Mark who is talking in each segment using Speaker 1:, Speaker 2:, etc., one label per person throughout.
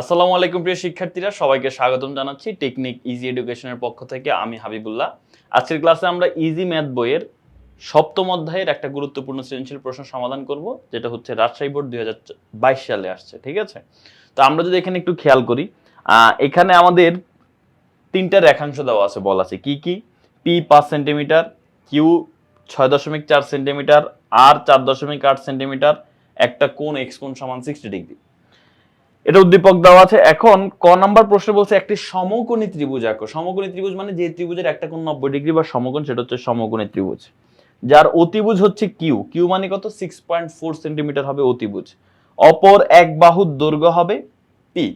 Speaker 1: আসসালামু আলাইকুম প্রিয় শিক্ষার্থীরা, সবাইকে স্বাগতম জানাচ্ছি টেকনিক ইজি এডুকেশনের পক্ষ থেকে। আমি হাবিবুল্লাহ। আজকের ক্লাসে আমরা ইজি ম্যাথ বইয়ের সপ্তম অধ্যায়ের একটা গুরুত্বপূর্ণ সৃজনশীল প্রশ্ন সমাধান করব, যেটা হচ্ছে রাজশাহী বোর্ড দুই সালে আসছে, ঠিক আছে? তো আমরা যদি এখানে একটু খেয়াল করি এখানে আমাদের তিনটা রেখাংশ দেওয়া আছে, বলা আছে কি কি? পি পাঁচ সেন্টিমিটার কিউ ছয় দশমিক চার সেন্টিমিটার আর চার দশমিক আট সেন্টিমিটার, একটা কোন এক্স কোণ সমান সিক্সটি ডিগ্রি এটা উদ্দীপক দেওয়া আছে। এখন ক নাম্বার প্রশ্ন বলছে একটি সমকোণী ত্রিভুজ আঁকো। সমকোণী ত্রিভুজ মানে যে ত্রিভুজের একটা কোণ নব্বই ডিগ্রি বা সমকোণ, সেটা হচ্ছে সমকোণী ত্রিভুজ। যার অতিভুজ হচ্ছে কিউ কিউ মানে কত? সিক্স পয়েন্ট ফোর সেন্টিমিটার হবে অতিভুজ। অপর এক বাহুর দৈর্ঘ্য হবে পি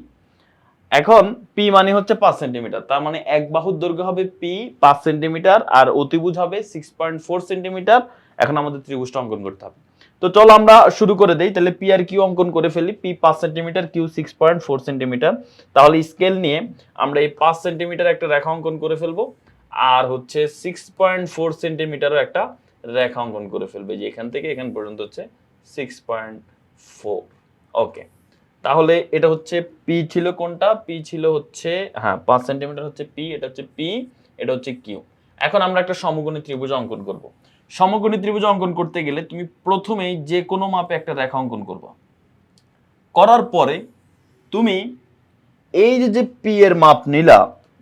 Speaker 1: এখন পি মানে হচ্ছে পাঁচ সেন্টিমিটার তার মানে এক বাহুর দৈর্ঘ্য হবে পি পাঁচ সেন্টিমিটার আর অতিভুজ হবে সিক্স পয়েন্ট ফোর সেন্টিমিটার এখন আমাদের ত্রিভুজটা অঙ্কন করতে হবে। তো চলো আমরা শুরু করে দেই। তাহলে পি আর কিউ অঙ্কন করে ফেলি। পি পাঁচ centimetre Q six point four centimetre তাহলে স্কেল নিয়ে আমরা এই পাঁচ সেন্টিমিটার একটা রেখা অঙ্কন করে ফেলব। আর হচ্ছে সিক্স পয়েন্ট ফোর সেন্টিমিটারও একটা রেখা অঙ্কন করে ফেলবে। যে এখান থেকে এখান পর্যন্ত হচ্ছে সিক্স পয়েন্ট ফোর ওকে তাহলে এটা হচ্ছে পি ছিল কোনটা? পি ছিল হচ্ছে হ্যাঁ পাঁচ সেন্টিমিটার হচ্ছে পি এটা হচ্ছে পি এটা হচ্ছে কিউ এখন আমরা একটা সমকোণী ত্রিভুজ অঙ্কন করব। সমকোণী ত্রিভুজ অঙ্কন করতে গেলে তুমি প্রথমেই যে কোনো মাপে একটা রেখা অঙ্কন করবা। করার পরে তুমি এই যে যে পি এর মাপ নিলা,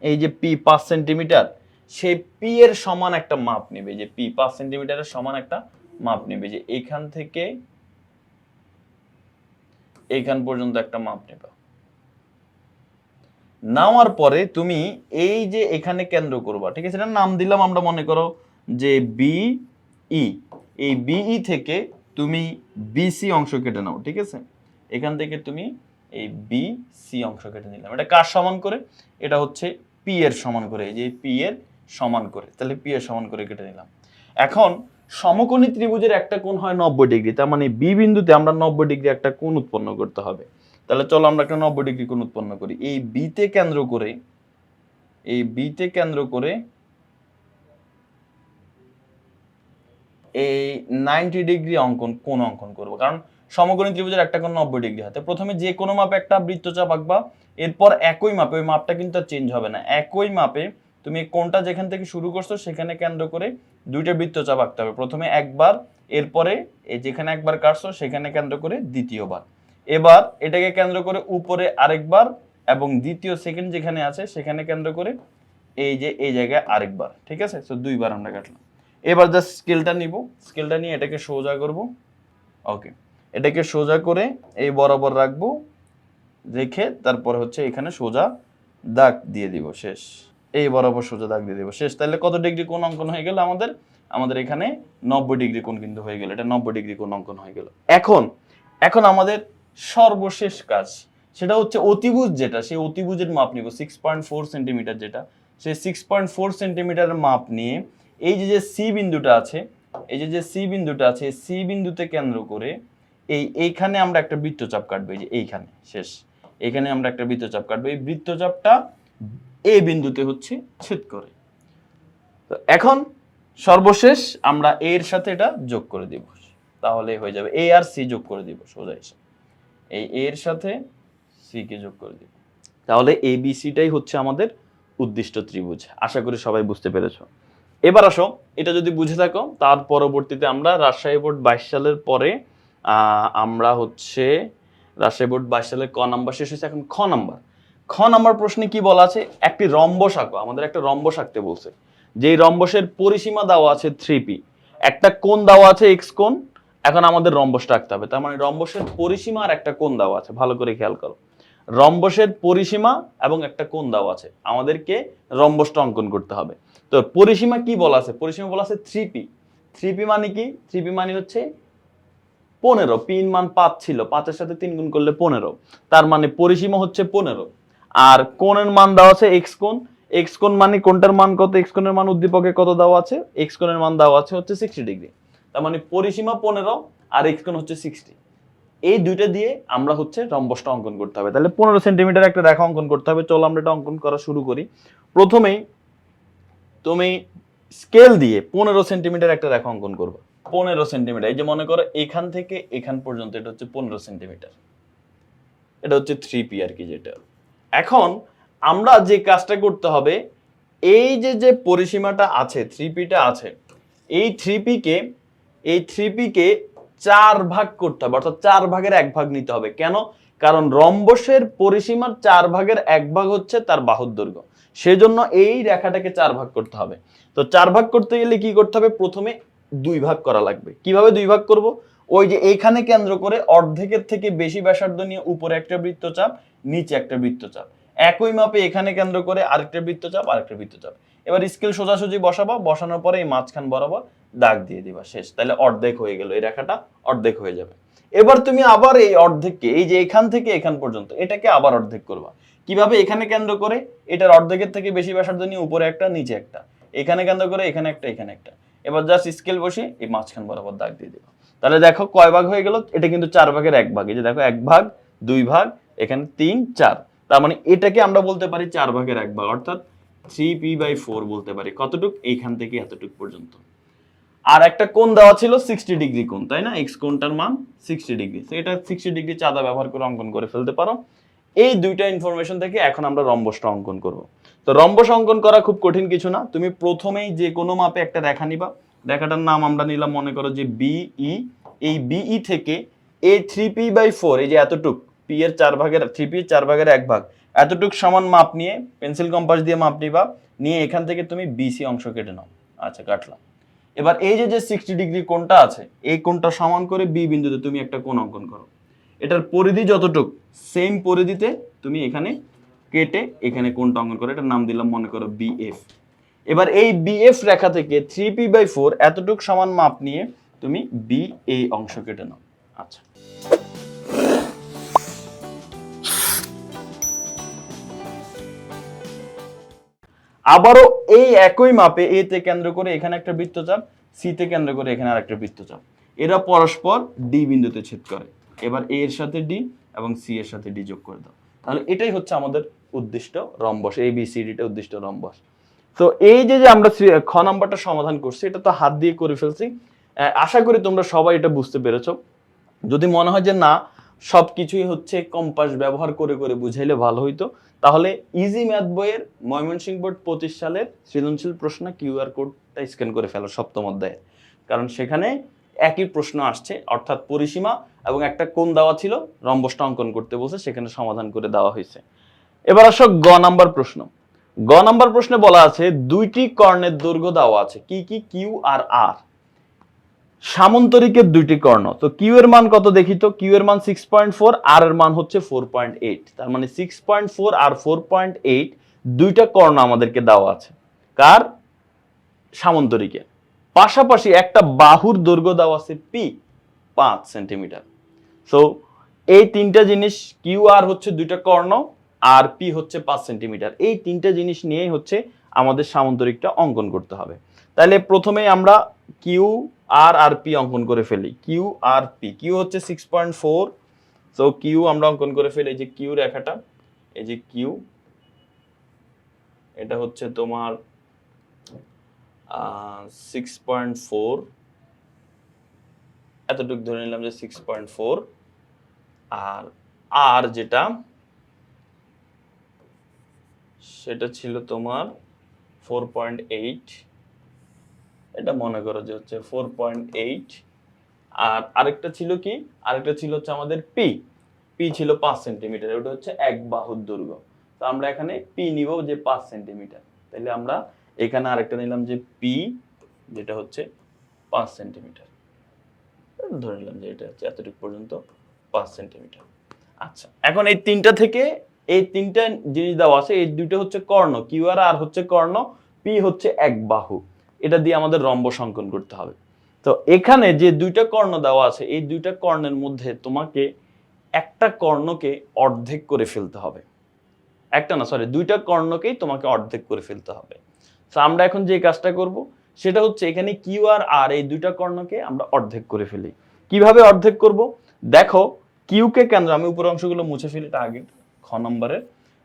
Speaker 1: এই যে পি পাঁচ সেন্টিমিটার, সেই পি এর সমান একটা মাপ নেবে, যে পি পাঁচ সেন্টিমিটারের সমান একটা মাপ নেবে, যে এখান থেকে এখান পর্যন্ত একটা মাপ নেবা। নেওয়ার পরে তুমি এই যে এখানে কেন্দ্র করবা, ঠিক আছে? এটার নাম দিলাম, আমরা মনে করো যে বি ই এই বিই থেকে তুমি বিসি অংশ কেটে নাও, ঠিক আছে? এখান থেকে তুমি এই বি সি অংশ কেটে নিলাম। এটা কার সমান করে? এটা হচ্ছে পি এর সমান করে, এই যে পি এর সমান করে। তাহলে পি এর সমান করে কেটে নিলাম। এখন সমকোণী ত্রিভুজের একটা কোণ হয় নব্বই ডিগ্রি, তার মানে বি বিন্দুতে আমরা নব্বই ডিগ্রি একটা কোণ উৎপন্ন করতে হবে। তাহলে চলো আমরা একটা নব্বই ডিগ্রি কোণ উৎপন্ন করি। এই বিতে কেন্দ্র করে, এই বিতে কেন্দ্র করে এই নাইনটি ডিগ্রি অঙ্কন কোন অঙ্কন করব? কারণ সমকোণী ত্রিভুজের একটা কোণ নব্বই ডিগ্রি হাতে। প্রথমে যে কোনো মাপে একটা বৃত্তচাপ আঁকবা, এরপর একই মাপে ওই মাপটা কিন্তু আর চেঞ্জ হবে না। একই মাপে তুমি কোনটা যেখান থেকে শুরু করছ সেখানে কেন্দ্র করে দুইটা বৃত্তচাপ আঁকতে হবে। প্রথমে একবার, এরপরে যেখানে একবার কাটছো সেখানে কেন্দ্র করে দ্বিতীয়বার। এবার এটাকে কেন্দ্র করে উপরে আরেকবার এবং দ্বিতীয় সেকেন্ড যেখানে আছে সেখানে কেন্দ্র করে এই যে, এই জায়গায় আরেকবার। ঠিক আছে? তো দুইবার আমরা কাটলাম। এবার জাস্ট স্কেলটা নিব। স্কেলটা নিয়ে এটাকে সোজা করব। ওকে এটাকে সোজা করে এই বরাবর রাখব। রেখে তারপর হচ্ছে এখানে সোজা দাগ দিয়ে দিব, শেষ। এই বরাবর সোজা দাগ দিয়ে দিব, শেষ। তাহলে কত ডিগ্রি কোন অঙ্কন হয়ে গেল আমাদের? আমাদের এখানে নব্বই ডিগ্রি কোন কিন্তু হয়ে গেল। এটা নব্বই ডিগ্রি কোন অঙ্কন হয়ে গেল। এখন এখন আমাদের সর্বশেষ কাজ, সেটা হচ্ছে অতিভুজ যেটা, সেই অতিভুজের মাপ নিব। সিক্স পয়েন্ট ফোর সেন্টিমিটার যেটা, সেই সিক্স পয়েন্ট ফোর সেন্টিমিটারের মাপ নিয়ে এই যে যে সি বিন্দুটা আছে, এই যে যে সি বিন্দুটা আছে সি বিন্দুতে কেন্দ্র করে এই এইখানে আমরা একটা বৃত্তচাপ কাটবো, এই যে এইখানে, শেষ। এখানে আমরা একটা বৃত্তচাপ কাটবো, এই বৃত্তচাপটা এ বিন্দুতে হচ্ছে ছেদ করে। তো এখন সর্বশেষ আমরা এর সাথে এটা যোগ করে দিব। তাহলে হয়ে যাবে এ আর সি যোগ করে দিব, সোজা এসে। এই এর সাথে সি কে যোগ করে দিব। তাহলে এ বি হচ্ছে আমাদের উদ্দিষ্ট ত্রিভুজ। আশা করি সবাই বুঝতে পেরেছ। এবার আসো, এটা যদি বুঝে থাকো, তার পরবর্তীতে আমরা রাজশাহী বোর্ড বাইশ সালের পরে আমরা হচ্ছে রাজশাহী বোর্ড বাইশ সালের ক নাম্বার শেষ হয়েছে, এখন খ নাম্বার। খ নাম্বার প্রশ্নে কি বলা আছে? একটি রম্বস আঁকো আমাদের একটা রম্বস আঁকতে বলছে। যেই রম্বসের পরিসীমা দেওয়া আছে থ্রি পি একটা কোণ দেওয়া আছে এক্স কোণ, এখন আমাদের রম্বসটা আঁকতে হবে। তার মানে রম্বসের পরিসীমা আর একটা কোণ দেওয়া আছে, ভালো করে খেয়াল করো। রম্বসের পরিসীমা এবং একটা কোণ দেওয়া আছে, আমাদেরকে রম্বসটা অঙ্কন করতে হবে। তো পরিসীমা কি বলা আছে? পরিসীমা বলা আছে থ্রি পি থ্রি পি মানে কি? থ্রি পি মানে হচ্ছে পনেরো। পিন মান পাঁচ ছিল। পাঁচের সাথে তিন গুণ করলে পনেরো। তার মানে পরিসীমা হচ্ছে পনেরো। আর কোণের মান দেওয়া আছে এক্স কোণ। এক্স কোণ মানে কোনটার মান কত? এক্স কোণের মান উদ্দীপকে কত দেওয়া আছে? এক্স কোণের মান দেওয়া আছে হচ্ছে সিক্সটি ডিগ্রি তার মানে পরিসীমা পনেরো আর এক্স কোণ হচ্ছে সিক্সটি এই দুইটা দিয়ে আমরা হচ্ছে রম্বসটা অঙ্কন করতে হবে। তাহলে পনেরো সেন্টিমিটার একটা রেখা অঙ্কন করতে হবে। চলো আমরা এটা অঙ্কন করা শুরু করি। প্রথমেই তুমি স্কেল দিয়ে পনেরো সেন্টিমিটার একটা রেখা অঙ্কন করবে। পনেরো সেন্টিমিটার এই যে মনে করো এখান থেকে এখান পর্যন্ত এটা হচ্ছে পনেরো সেন্টিমিটার এটা হচ্ছে থ্রি পি আর কি যেটা। এখন আমরা যে কাজটা করতে হবে, এই যে যে পরিসীমাটা আছে থ্রি পিটা আছে, এই থ্রি পিকে এই থ্রি পিকে চার ভাগ করতে হবে, অর্থাৎ চার ভাগের এক ভাগ নিতে হবে। কেন? কারণ রম্বসের পরিসীমার চার ভাগের এক ভাগ হচ্ছে তার বাহুর দৈর্ঘ্য। সেজন্য এই রেখাটাকে চার ভাগ করতে হবে। তো চার ভাগ করতে গেলে কি করতে হবে? প্রথমে দুই ভাগ করা লাগবে। কীভাবে দুই ভাগ করব? ওই যে এইখানে কেন্দ্র করে অর্ধেকের থেকে বেশি ব্যাসার্ধ নিয়ে উপরে একটা বৃত্তচাপ, নিচে একটা বৃত্তচাপ। একই মাপে এখানে কেন্দ্র করে আরেকটা বৃত্তচাপ আরেকটা বৃত্তচাপ। এবার স্কেল সোজাসুজি বসাবা, বসানোর পরে এই মাঝখান বরাবর দাগ দিয়ে দিবা, শেষ। তাহলে অর্ধেক হয়ে গেল, এই রেখাটা অর্ধেক হয়ে যাবে। এবার তুমি আবার এই অর্ধেককে, এই যে এখান থেকে এখান পর্যন্ত, এটাকে আবার অর্ধেক করবা। কীভাবে এখানে কেন্দ্র করে? এটার অর্ধেকের থেকে বেশি ব্যাসার্ধ নিয়ে উপরে একটা, নিচে একটা। এখানে কেন্দ্র করে, এখানে একটা এখানে একটা। এবার জাস্ট স্কেল বসিয়ে এই মাঝখান বরাবর দাগ দিয়ে দিবা। তাহলে দেখো কয় ভাগ হয়ে গেল? এটা কিন্তু চার ভাগের এক ভাগ। এই যে দেখো এক ভাগ, দুই ভাগ, এখানে তিন, চার। তার মানে এটাকে আমরা বলতে পারি চার ভাগের এক ভাগ। অর্থাৎ থ্রি পি বাই ফোর বলতে পারি। কতটুক? এইখান থেকে এতটুক পর্যন্ত। আর একটা কোণ দেওয়া ছিল সিক্সটি ডিগ্রি কোণ, তাই না? এক্স কোণটার মান সিক্সটি ডিগ্রি তো এটা সিক্সটি ডিগ্রি চাঁদা ব্যবহার করে অঙ্কন করে ফেলতে পারো। এই দুইটা ইনফরমেশন থেকে এখন আমরা রম্বসটা অঙ্কন করব। তো রম্বস অঙ্কন করা খুব কঠিন কিছু না। তুমি প্রথমেই যে কোনো মাপে একটা রেখা নিবা। রেখাটার নাম আমরা নিলাম, মনে করো যে বিই এই বিই থেকে এ থ্রি পি বাই ফোর এই যে এতটুক পি এর চার ভাগের থ্রি পি চার ভাগের এক ভাগ, এতটুক সমান মাপ নিয়ে পেন্সিল কম্পাস দিয়ে মাপ নিবা। নিয়ে এখান থেকে তুমি বিসি অংশ কেটে নাও। আচ্ছা কাটলাম। এবার এই যে যে সিক্সটি ডিগ্রি কোনটা আছে, এই কোনটা সমান করে বি বিন্দুতে তুমি একটা কোণ অঙ্কন করো। এটার পরিধি যতটুক সেম পরিধিতে তুমি এখানে কেটে এখানে কোনটা অঙ্কন করো, এটার নাম দিলাম মনে করো বিএফ এবার এই বিএফ রেখা থেকে থ্রি পি বাই ফোর এতটুক সমান মাপ নিয়ে তুমি বি এ অংশ কেটে নাও। আচ্ছা। আবারও এই একই মাপে এ তে কেন্দ্র করে এখানে একটা বৃত্তচাপ সি তে কেন্দ্র করে এখানে আরেকটা বৃত্তচাপ। এরা পরস্পর ডি বিন্দুতে ছেদ করে। এবার এ এর সাথে ডি এবং সি এর সাথে ডি যোগ করে দাও। তাহলে এটাই হচ্ছে আমাদের উদ্দিষ্ট রম্বস এ বি সি ডিটা উদ্দিষ্ট রম্বস। তো এই যে যে আমরা খ নাম্বারটা সমাধান করছি, এটা তো হাত দিয়ে করে ফেলছি। আশা করি তোমরা সবাই এটা বুঝতে পেরেছ। যদি মনে হয় যে না সব কিছুই হচ্ছে কম্পাস ব্যবহার করে করে বুঝাইলে ভালো হইতো, তাহলে ইজি ম্যাথ বইয়ের ময়মনসিংহ বোর্ড পঁচিশ সালের সৃজনশীল প্রশ্ন কিউআর কোডটা স্ক্যান করে ফেলো সপ্তম অধ্যায়ে। কারণ সেখানে একই প্রশ্ন আসছে, অর্থাৎ পরিসীমা এবং একটা কোন দেওয়া ছিল? রম্বসটা অঙ্কন করতে বলছে, সেখানে সমাধান করে দেওয়া হয়েছে। এবার আসো গ নাম্বার প্রশ্ন। গ নাম্বার প্রশ্নে বলা আছে, দুইটি কর্ণের দৈর্ঘ্য দেওয়া আছে। কি কি? কিউ আর আর সামন্তরিকের দুইটি কর্ণ। তো কিউ এর মান কত দেখি তো? কিউ এর মান সিক্স পয়েন্ট ফোর আর এর মান হচ্ছে ফোর পয়েন্ট এইট তার মানে সিক্স পয়েন্ট ফোর আর ফোর পয়েন্ট এইট দুইটা কর্ণ আমাদেরকে দেওয়া আছে। কার? সামন্তরিকে পাশাপাশি একটা বাহুর দৈর্ঘ্য দেওয়া আছে পি পাঁচ সেন্টিমিটার। সো এই তিনটা জিনিস কিউ আর হচ্ছে দুইটা কর্ণ, আর পি হচ্ছে পাঁচ সেন্টিমিটার। এই তিনটা জিনিস নিয়েই হচ্ছে আমাদের সামন্তরিকটা অঙ্কন করতে হবে। তাহলে প্রথমে আমরা কিউ আর আর পি অঙ্কন করে ফেলি। কিউ আর পি কিউ হচ্ছে six point four so Q আমরা অঙ্কন করে ফেলি এই যে কিউ রেখাটা। এই যে কিউ এটা হচ্ছে তোমার সিক্স পয়েন্ট ফোর এতটুকু ধরে নিলাম যে সিক্স পয়েন্ট ফোর আর আর যেটা, সেটা ছিল তোমার ফোর পয়েন্ট এইট এটা মনে করো যে হচ্ছে ফোর পয়েন্ট এইট আর আরেকটা ছিল কি? আরেকটা ছিল হচ্ছে আমাদের পি পি ছিল পাঁচ সেন্টিমিটার ওটা হচ্ছে এক বাহুর দৈর্ঘ্য। তো আমরা এখানে পি নিব যে পাঁচ সেন্টিমিটার তাহলে আমরা এখানে আরেকটা নিলাম যে পি যেটা হচ্ছে পাঁচ সেন্টিমিটার ধরে নিলাম যে এটা হচ্ছে এতটুকু পর্যন্ত। পাঁচ সেন্টিমিটার। আচ্ছা এখন এই তিনটা থেকে এই তিনটা জিনিস দেওয়া আছে, এই দুটো হচ্ছে কর্ণ কিউ আর আর হচ্ছে কর্ণ পি হচ্ছে এক বাহু। এটা দিয়ে আমাদের রম্বস অঙ্কন করতে হবে। তো এখানে যে দুইটা কর্ণ দেওয়া আছে, এই দুইটা কর্ণের মধ্যে তোমাকে একটা কর্ণকে অর্ধেক করে ফেলতে হবে। একটা না সরি দুইটা কর্ণকেই তোমাকে অর্ধেক করে ফেলতে হবে। তো আমরা এখন যে কাজটা করব, সেটা হচ্ছে এখানে কিউ আর আর এই দুইটা কর্ণকে আমরা অর্ধেক করে ফেলি। কীভাবে অর্ধেক করব? দেখো কিউকে কেন্দ্র, আমি উপর অংশগুলো মুছে ফেলি এটা আগে খ নম্বরের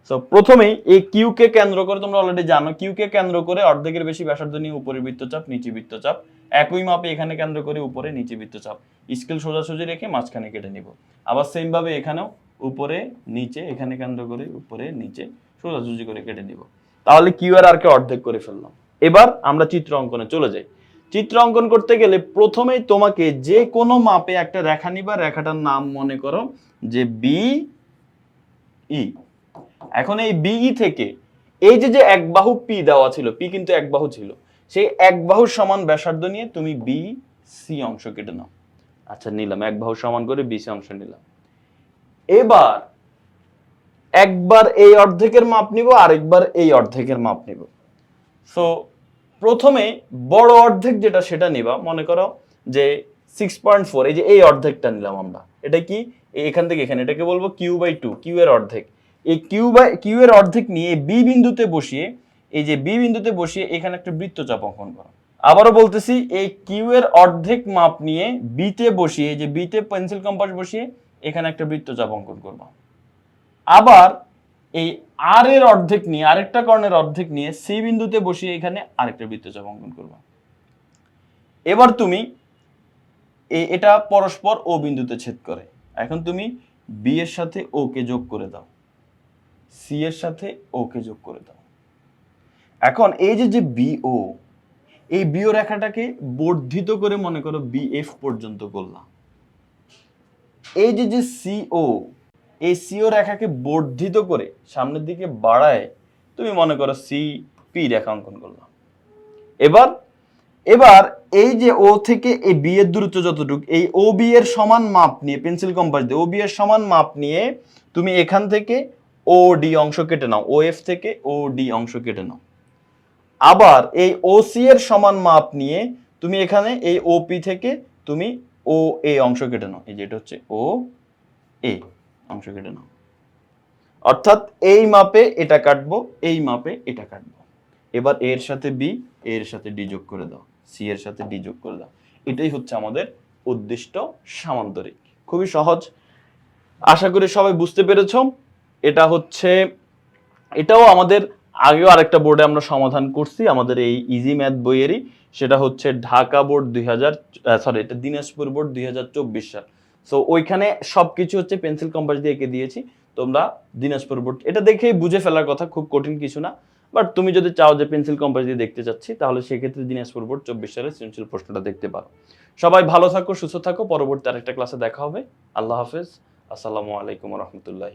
Speaker 1: সো প্রথমেই এই কিউকে কেন্দ্র করে তোমরা অলরেডি জানো কিউকে কেন্দ্র করে অর্ধেকের বেশি ব্যাসার্ধ নিয়ে উপরে বৃত্তচাপ, নিচে বৃত্তচাপ। একই মাপে এখানে কেন্দ্র করে উপরে, নিচে বৃত্তচাপ। স্কেল সোজাসুজি রেখে মাঝখানে কেটে নিব। আবার সেম ভাবে এখানেও উপরে, নিচে, এখানে কেন্দ্র করে উপরে, নিচে সোজাসুজি করে কেটে নিব। তাহলে কিউ আর আর কে অর্ধেক করে ফেললাম। এবার আমরা চিত্র অঙ্কনে চলে যাই। চিত্র অঙ্কন করতে গেলে প্রথমেই তোমাকে যে কোনো মাপে একটা রেখা নিবা, রেখাটার নাম মনে করো যে বি ই এখন এই বিই থেকে এই যে যে এক বাহু পি দেওয়া ছিল পি কিন্তু এক বাহু ছিল, সেই এক বাহু সমান ব্যাসার্ধ নিয়ে তুমি বি সি অংশ কেটে নাও। আচ্ছা নিলাম, এক বাহু সমান করে বি সি অংশ নিলাম। এবার একবার এই অর্ধেকের মাপ নিব, আরেকবার এই অর্ধেকের মাপ নিব। সো প্রথমে বড় অর্ধেক যেটা সেটা নিবা, মনে করো যে সিক্স পয়েন্ট ফোর এই যে এই অর্ধেকটা নিলাম আমরা। এটা কি? এখান থেকে এখানে। এটাকে বলব কিউ বাই টু কিউ এর অর্ধেক। এই কিউ বাই কিউ এর অর্ধেক নিয়ে বি বিন্দুতে বসিয়ে, এই যে বি বিন্দুতে বসিয়ে এখানে একটা বৃত্তচাপ অঙ্কন করো। আবারও বলতেছি, এই কিউ এর অর্ধেক মাপ নিয়ে বিতে বসিয়ে যে বিতে পেন্সিল কম্পাস বসিয়ে, এখানে একটা বৃত্তচাপ অঙ্কন করবা। আবার এই আর এর অর্ধেক নিয়ে, আরেকটা কর্ণের অর্ধেক নিয়ে সি বিন্দুতে বসিয়ে এখানে আরেকটা বৃত্তচাপ অঙ্কন করবা। এবার তুমি এটা পরস্পর ও বিন্দুতে ছেদ করে, এখন তুমি বি এর সাথে ও কে যোগ করে দাও সি এর সাথে ও কে যোগ করে দাও। এখন এই যে যে বিও এই বিও রেখাটাকে বর্ধিত করে মনে করো বিএফ পর্যন্ত করলাম। এই যে যে সিও এই সিও রেখাকে বর্ধিত করে সামনের দিকে বাড়ায় তুমি মনে করো সি পি রেখা অঙ্কন করলাম। এবার এবার এই যে ও থেকে এই বি এর দূরত্ব যতটুকু, এই ও বি এর সমান মাপ নিয়ে পেন্সিল কম্পাস দিয়ে ও বি এর সমান মাপ নিয়ে তুমি এখান থেকে ও ডি অংশ কেটে নাও ও এফ থেকে ও ডি অংশ কেটে নাও। আবার এই ও সি এর সমান মাপ নিয়ে তুমি এখানে এই ওপি থেকে তুমি ও এ অংশ কেটে নাও। এই যে এটা হচ্ছে ও এ অংশ কেটে নাও অর্থাৎ এই মাপে এটা কাটবো, এই মাপে এটা কাটবো। এবার এর সাথে বি এর সাথে ডি যোগ করে দাও। সি এর সাথে ডি যোগ করে দাও। এটাই হচ্ছে আমাদের উদ্দিষ্ট সামান্তরিক। খুবই সহজ। আশা করি সবাই বুঝতে পেরেছ। এটা হচ্ছে, এটাও আমাদের আগেও আরেকটা বোর্ডে আমরা সমাধান করছি, আমাদের এই ইজি ম্যাথ বইয়েরই। সেটা হচ্ছে ঢাকা বোর্ড দুই হাজার সরি এটা দিনাজপুর বোর্ড দুই হাজার চব্বিশ সাল। সো ওইখানে সব কিছু হচ্ছে পেন্সিল কম্পাস দিয়ে এঁকে দিয়েছি। তোমরা দিনাজপুর বোর্ড, এটা দেখেই বুঝে ফেলার কথা, খুব কঠিন কিছু না। বাট তুমি যদি চাও যে পেন্সিল কম্পাস দিয়ে দেখতে চাচ্ছি, তাহলে সেক্ষেত্রে দিনাজপুর বোর্ড চব্বিশ সালের সৃজনশীল প্রশ্নটা দেখতে পারো। সবাই ভালো থাকো, সুস্থ থাকো, পরবর্তী আরেকটা ক্লাসে দেখা হবে। আল্লাহ হাফেজ। আসসালামু আলাইকুম রহমতুল্লাহ